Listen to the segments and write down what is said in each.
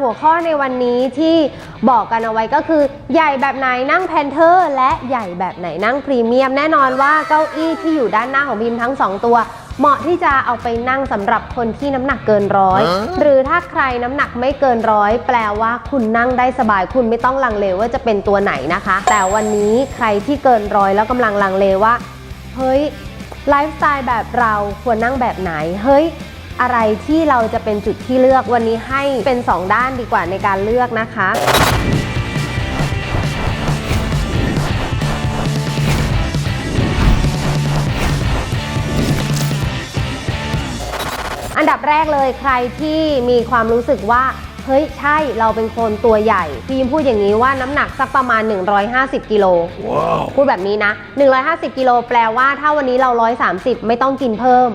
หัวข้อในวันนี้ที่บอกกันเอาไว้ก็คือ ใหญ่แบบไหนนั่งแพนเทอร์และใหญ่แบบไหนนั่งพรีเมียม แน่นอนว่าเก้าอี้ที่อยู่ด้านหน้าของพิมพ์ทั้งสองตัว เหมาะที่จะเอาไปนั่งสำหรับคนที่น้ำหนักเกินร้อยฮะหรือถ้าใครน้ำหนักไม่เกินร้อยแปลว่าคุณนั่งได้สบายคุณไม่ต้องลังเลว่าจะเป็นตัวไหนนะคะ แต่วันนี้ใครที่เกินร้อยแล้วกำลังลังเลว่าเฮ้ยไลฟ์สไตล์แบบเราควรนั่งแบบไหนเฮ้ย อะไรที่เราจะเป็นจุดที่เลือกวันนี้ให้เป็น 2 ด้านดีกว่าในการเลือกนะคะอันดับแรกเลยใครที่มีความรู้สึกว่า เฮ้ย ใช่เราเป็นคนตัวใหญ่พี่ยิมพูดอย่างนี้ว่าน้ำหนักสักประมาณ 150 กิโลพูดแบบนี้นะ 150 กิโลแปลว่าถ้าวันนี้เรา 130 ไม่ต้องกินเพิ่ม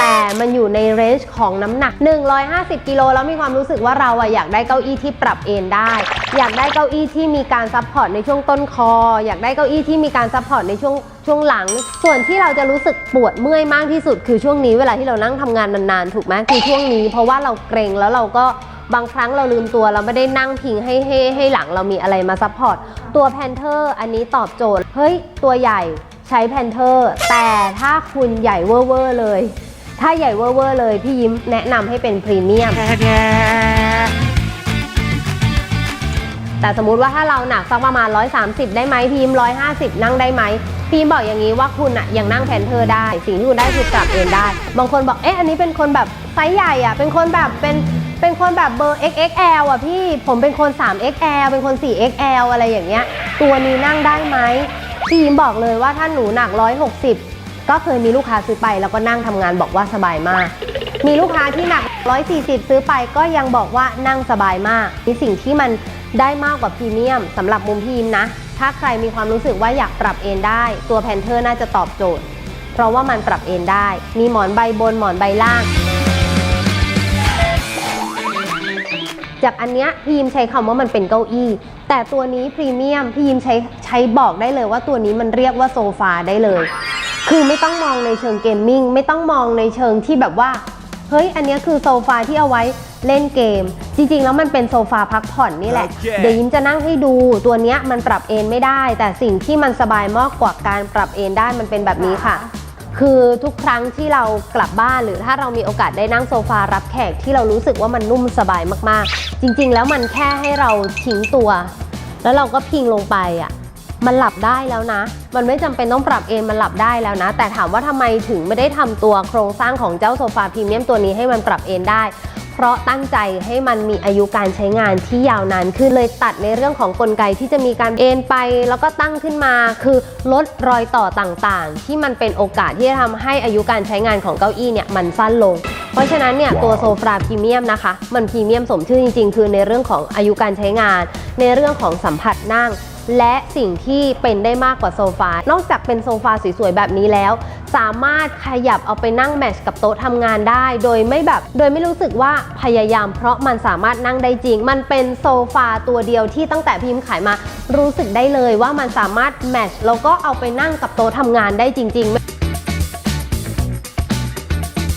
แต่มันอยู่ในเรนจ์ของน้ำหนัก 150 กิโลแล้วมีความรู้สึกว่าเราอะอยากได้เก้าอี้ที่ปรับเอนได้ อยากได้เก้าอี้ที่มีการซัพพอร์ตในช่วงต้นคอ อยากได้เก้าอี้ที่มีการซัพพอร์ตในช่วงช่วงหลัง ส่วนที่เราจะรู้สึกปวดเมื่อยมากที่สุด คือช่วงนี้เวลาที่เรานั่งทำงานนานๆถูกไหมคือช่วงนี้ เพราะว่าเราเกรงแล้วเราก็บางครั้งเราลืมตัวเราไม่ได้นั่งพิงให้ให้ให้หลังเรามีอะไรมาซัพพอร์ตตัวแพนเทอร์อันนี้ตอบโจทย์ เฮ้ย ตัวใหญ่ใช้แพนเทอร์แต่ถ้าคุณใหญ่เวอร์เลย ถ้าใหญ่เวอร์เลย พี่ยิ้มแนะนำให้เป็นพรีเมียม แต่สมมุติว่าถ้าเราหนักสักประมาณ 130 ได้ไหมพีม150 นั่งได้ไหมพีมบอกอย่างนี้ว่าคุณอะยังนั่งแพนเทอร์ได้ สิ่งที่คุณได้คือปรับเอนได้ บางคนบอกเอ๊ะอันนี้เป็นคนแบบไซส์ใหญ่อะเป็นคนแบบเป็นเป็นคนแบบเบอร์ XXL อะพี่ ผมเป็นคน 3XL เป็นคน 4XL อะไรอย่างเงี้ย ตัวนี้นั่งได้ไหมพี่ยิ้มบอกเลยว่าถ้าหนูหนัก 160 ก็เคยมีลูกค้าซื้อไปแล้วก็นั่งทำงานบอกว่าสบายมาก มีลูกค้าที่หนัก 140 ซื้อไปก็ยังบอกว่านั่งสบายมากมีสิ่งที่มันได้มากกว่าพรีเมียมสำหรับมุมพีมนะ ถ้าใครมีความรู้สึกว่าอยากปรับเอนได้ ตัวแพนเทอร์น่าจะตอบโจทย์ เพราะว่ามันปรับเอนได้ มีหมอนใบบนหมอนใบล่าง จากอันเนี้ยพีมใช้คำว่ามันเป็นเก้าอี้ แต่ตัวนี้พรีเมียมพีมใช้ใช้บอกได้เลยว่าตัวนี้มันเรียกว่าโซฟาได้เลย คือไม่ต้องมองในเชิงเกมมิ่งไม่ต้องมองในเชิงที่แบบว่าเฮ้ย อันเนี้ยคือโซฟาที่เอาไว้เล่นเกม จริงๆ แล้วมันเป็นโซฟาพักผ่อนนี่แหละโอเคเดี๋ยวยิ้มจะนั่งให้ดู ตัวเนี้ยมันปรับเอนไม่ได้ แต่สิ่งที่มันสบายมากกว่าการปรับเอนได้มันเป็นแบบนี้ค่ะ คือทุกครั้งที่เรากลับบ้านหรือถ้าเรามีโอกาสได้นั่งโซฟารับแขกที่เรารู้สึกว่ามันนุ่มสบายมากๆ จริง ๆ แล้วมันแค่ให้เราทิ้งตัว แล้วเราก็พิงลงไปอะ มันหลับได้แล้วนะ มันไม่จำเป็นต้องปรับเอนมันหลับได้แล้วนะ แต่ถามว่าทำไมถึงไม่ได้ทำตัวโครงสร้างของเจ้าโซฟาพรีเมียมตัวนี้ให้มันปรับเอนได้ เพราะตั้งใจให้มันมีอายุการใช้งานที่ยาวนานขึ้นเลยตัดในเรื่องของกลไกที่จะมีการเอนไป แล้วก็ตั้งขึ้นมา คือลดรอยต่อต่างๆ ที่มันเป็นโอกาสที่จะทำให้อายุการใช้งานของเก้าอี้เนี่ยมันสั้นลงเพราะฉะนั้นเนี่ยตัวโซฟาพรีเมียมนะคะ มันพรีเมียมสมชื่อจริง ๆ คือในเรื่องของอายุการใช้งาน ในเรื่องของสัมผัสนั่ง และสิ่งที่เป็นได้มากกว่าโซฟา นอกจากเป็นโซฟาสวยๆแบบนี้แล้ว สามารถขยับเอาไปนั่งแมชกับโต๊ะทำงานได้ โดยไม่แบบ โดยไม่รู้สึกว่าพยายาม เพราะมันสามารถนั่งได้จริง มันเป็นโซฟาตัวเดียวที่ตั้งแต่พิมพ์ขายมา รู้สึกได้เลยว่ามันสามารถแมชแล้วก็เอาไปนั่งกับโต๊ะทำงานได้จริง ๆ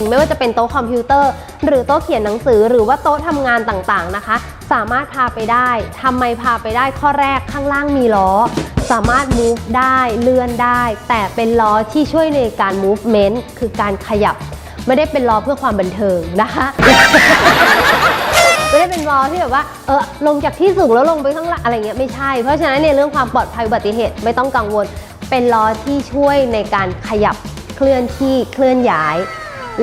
ไม่ว่าจะเป็นโต๊ะคอมพิวเตอร์ หรือโต๊ะเขียนหนังสือ หรือว่าโต๊ะทำงานต่างๆนะคะ สามารถพาไปได้ทำไมพาไปได้ข้อแรกข้างล่างมีล้อ สามารถ move ได้เลื่อนได้ แต่เป็นล้อที่ช่วยในการ movement คือการขยับ ไม่ได้เป็นล้อเพื่อความบันเทิงนะคะไม่ได้เป็นล้อที่แบบว่าเออลงจากที่สูงแล้วลงไปข้างล่างอะไรเงี้ยไม่ใช่ เพราะฉะนั้นในเรื่องความปลอดภัยอุบัติเหตุไม่ต้องกังวล เป็นล้อที่ช่วยในการขยับเคลื่อนที่เคลื่อนย้าย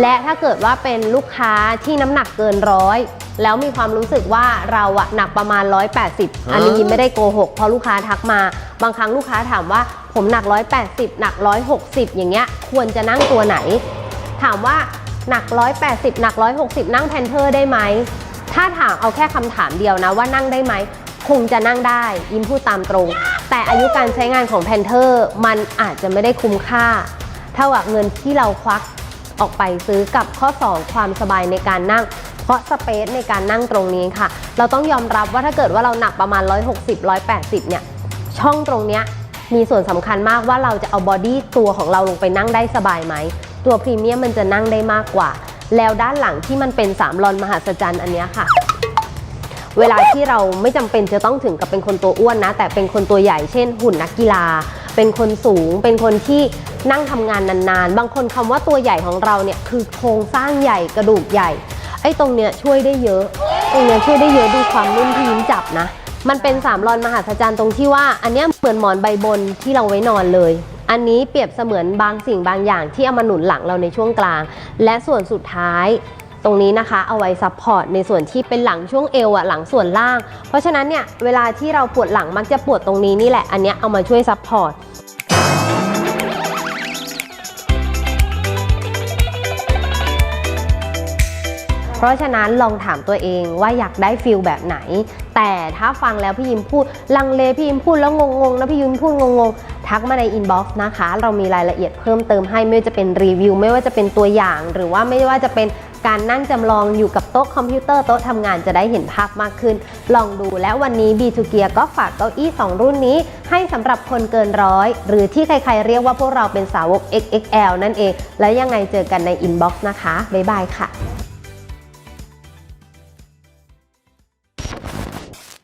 และถ้าเกิดว่าเป็นลูกค้าที่น้ำหนักเกินร้อยแล้วมีความรู้สึกว่าเราอะหนักประมาณ 180 อันนี้ยิ้มไม่ได้โกหกเพราะลูกค้าทักมา บางครั้งลูกค้าถามว่าผมหนัก 180 หนัก 160 อย่างเงี้ย ควรจะนั่งตัวไหน ถามว่าหนัก 180 หนัก 160 นั่งแพนเทอร์ได้ไหม ถ้าถามเอาแค่คำถามเดียวนะว่านั่งได้ไหม คงจะนั่งได้ยิ้มพูดตามตรง แต่อายุการใช้งานของแพนเทอร์มันอาจจะไม่ได้คุ้มค่า เท่ากับเงินที่เราควัก ออกไปซื้อกับข้อ 2 ความสบายในการนั่ง เพราะสเปซในการนั่งตรงนี้ค่ะ เราต้องยอมรับว่าถ้าเกิดว่าเราหนักประมาณ 160 180 เนี่ย ช่องตรงนี้มีส่วนสำคัญมากว่าเราจะเอาบอดี้ตัวของเราลงไปนั่งได้สบายไหม ตัวพรีเมียมมันจะนั่งได้มากกว่า แล้วด้านหลังที่มันเป็นสามลอนมหัศจรรย์อันนี้ค่ะเวลาที่เราไม่จำเป็นจะต้องถึงกับเป็นคนตัวอ้วนนะ แต่เป็นคนตัวใหญ่เช่นหุ่นนักกีฬา เป็นคนสูง เป็นคนที่นั่งทำงานนานๆ บางคนคำว่าตัวใหญ่ของเราเนี่ยคือโครงสร้างใหญ่กระดูกใหญ่ ไอ้ตรงเนี้ยช่วยได้เยอะ ตรงเนี้ยช่วยได้เยอะดูความนุ่มที่ยิ้มจับนะ มันเป็นสามรอนมหัศจรรย์ตรงที่ว่า อันเนี้ยเหมือนหมอนใบบนที่เราไว้นอนเลย อันนี้เปรียบเสมือนบางสิ่งบางอย่างที่เอามาหนุนหลังเราในช่วงกลาง และส่วนสุดท้ายตรงนี้นะคะเอาไว้ซัพพอร์ตในส่วนที่เป็นหลังช่วงเอวอะหลังส่วนล่าง เพราะฉะนั้นเนี่ยเวลาที่เราปวดหลังมักจะปวดตรงนี้นี่แหละอันเนี้ยเอามาช่วยซัพพอร์ต เพราะฉะนั้นลองถามตัวเองว่าอยากได้ฟิลแบบไหน แต่ถ้าฟังแล้วพี่ยิมพูด ลังเลพี่ยิมพูดแล้วงงๆแล้วพี่ยิมพูดงงๆ ทักมาในอินบ็อกซ์นะคะ เรามีรายละเอียดเพิ่มเติมให้ไม่ว่าจะเป็นรีวิว ไม่ว่าจะเป็นตัวอย่าง หรือว่าไม่ว่าจะเป็นการนั่งจำลองอยู่กับโต๊ะคอมพิวเตอร์โต๊ะทำงานจะได้เห็นภาพมากขึ้น ลองดูแล้ววันนี้ B2 Gear ก็ฝากเก้าอี้ 2 รุ่นนี้ ให้สำหรับคนเกินร้อย หรือที่ใครๆเรียกว่าพวกเราเป็นสาวก XXL นั่นเอง แล้วยังไงเจอกันในอินบ็อกซ์นะคะ บ๊ายบายค่ะ